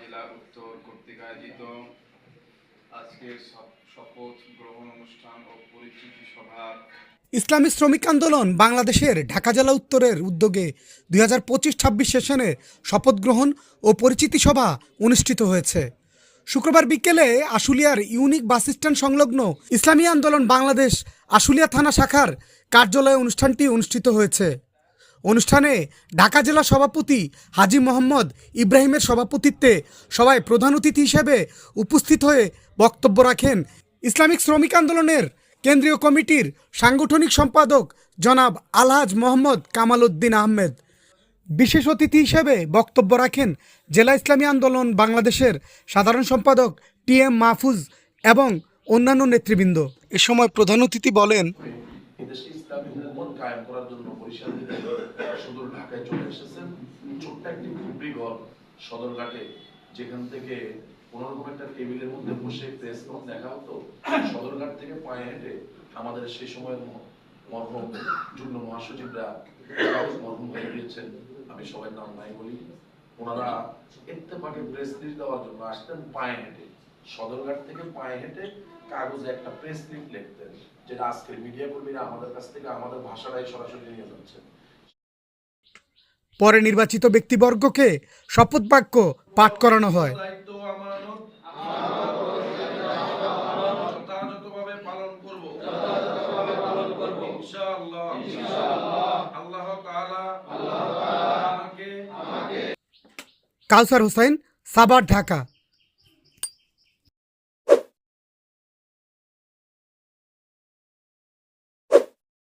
জেলা উত্তর কর্তৃক আয়োজিত আজকের শপথ গ্রহণ অনুষ্ঠান ও পরিচিতি সভা ইসলামী শ্রমিক আন্দোলন বাংলাদেশের ঢাকা জেলা উত্তরের উদ্যোগে দুই হাজার পঁচিশ ছাব্বিশ সেশনে শপথ গ্রহণ ও পরিচিতি সভা অনুষ্ঠিত হয়েছে। শুক্রবার বিকেলে আশুলিয়ার ইউনিক বাস স্ট্যান্ড সংলগ্ন ইসলামী আন্দোলন বাংলাদেশ আশুলিয়া থানা শাখার কার্যালয়ে অনুষ্ঠানটি অনুষ্ঠিত হয়েছে। অনুষ্ঠানে ঢাকা জেলা সভাপতি হাজি মোহাম্মদ ইব্রাহিমের সভাপতিত্বে সবাই প্রধান অতিথি হিসেবে উপস্থিত হয়ে বক্তব্য রাখেন ইসলামিক শ্রমিক আন্দোলনের কেন্দ্রীয় কমিটির সাংগঠনিক সম্পাদক জনাব আলহাজ মোহাম্মদ কামাল উদ্দিন আহমেদ। বিশেষ অতিথি হিসেবে বক্তব্য রাখেন জেলা ইসলামী আন্দোলন বাংলাদেশের সাধারণ সম্পাদক টি এম মাহফুজ এবং অন্যান্য নেতৃবৃন্দ। এ সময় প্রধান অতিথি বলেন এদেশে ইসলামী হুকুমত কায়েম করার জন্য বরিশাল থেকে সুদূর ঢাকায় চলে এসেছেন। ছোট্ট একটি খুবই ঘর সদরঘাটে যেখান থেকে কোনোরকম একটা টেবিলের মধ্যে বসে প্রেস নোট দেখা হতো। সদরঘাট থেকে পায়ে হেঁটে আমাদের সেই সময়ের মরহুম, যুগ্ম মহাসচিবরা মরহুম হয়ে গিয়েছেন। আমি সবাই নাম নাই বলি। ওনারা ইত্তেফাকে প্রেস দেওয়ার জন্য আসতেন পায়ে হেঁটে। সদরঘাট থেকে পায়ে হেঁটে কাগজে একটা প্রেস লিট লিখতেন যেটা আজকের মিডিয়া কর্মীরা আমাদের কাছ থেকে আমাদের ভাষাটাই সরাসরি নিয়ে যাচ্ছেন। পরে নির্বাচিত ব্যক্তিবর্গকে শপথ বাক্য পাঠ করানো হয়। দায়িত্ব ও আমানত যথাযথভাবে পালন করব। ইনশাআল্লাহ। আল্লাহ তাআলা আমাকে কাউসার হোসেন সাবার ঢাকা।